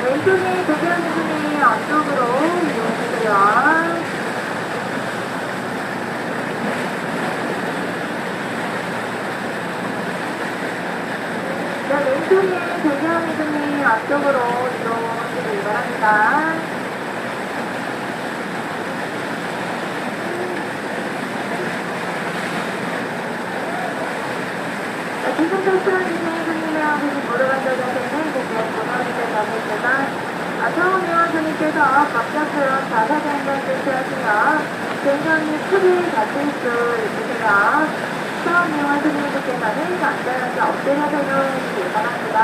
왼쪽에 대기하는 분이 앞쪽으로 이동해주세요. 네, 왼쪽에 대기하는 분이 앞쪽으로 이동해주시기 바랍니다. 네, 지금 탈출하시는 분 요원분께서 갑작스러운 자사기 한번 실시하시면 굉장히 크게 다칠 수 있으세요. 처음 요원분께서는 안전하게 엎드려 세우시기 바랍니다.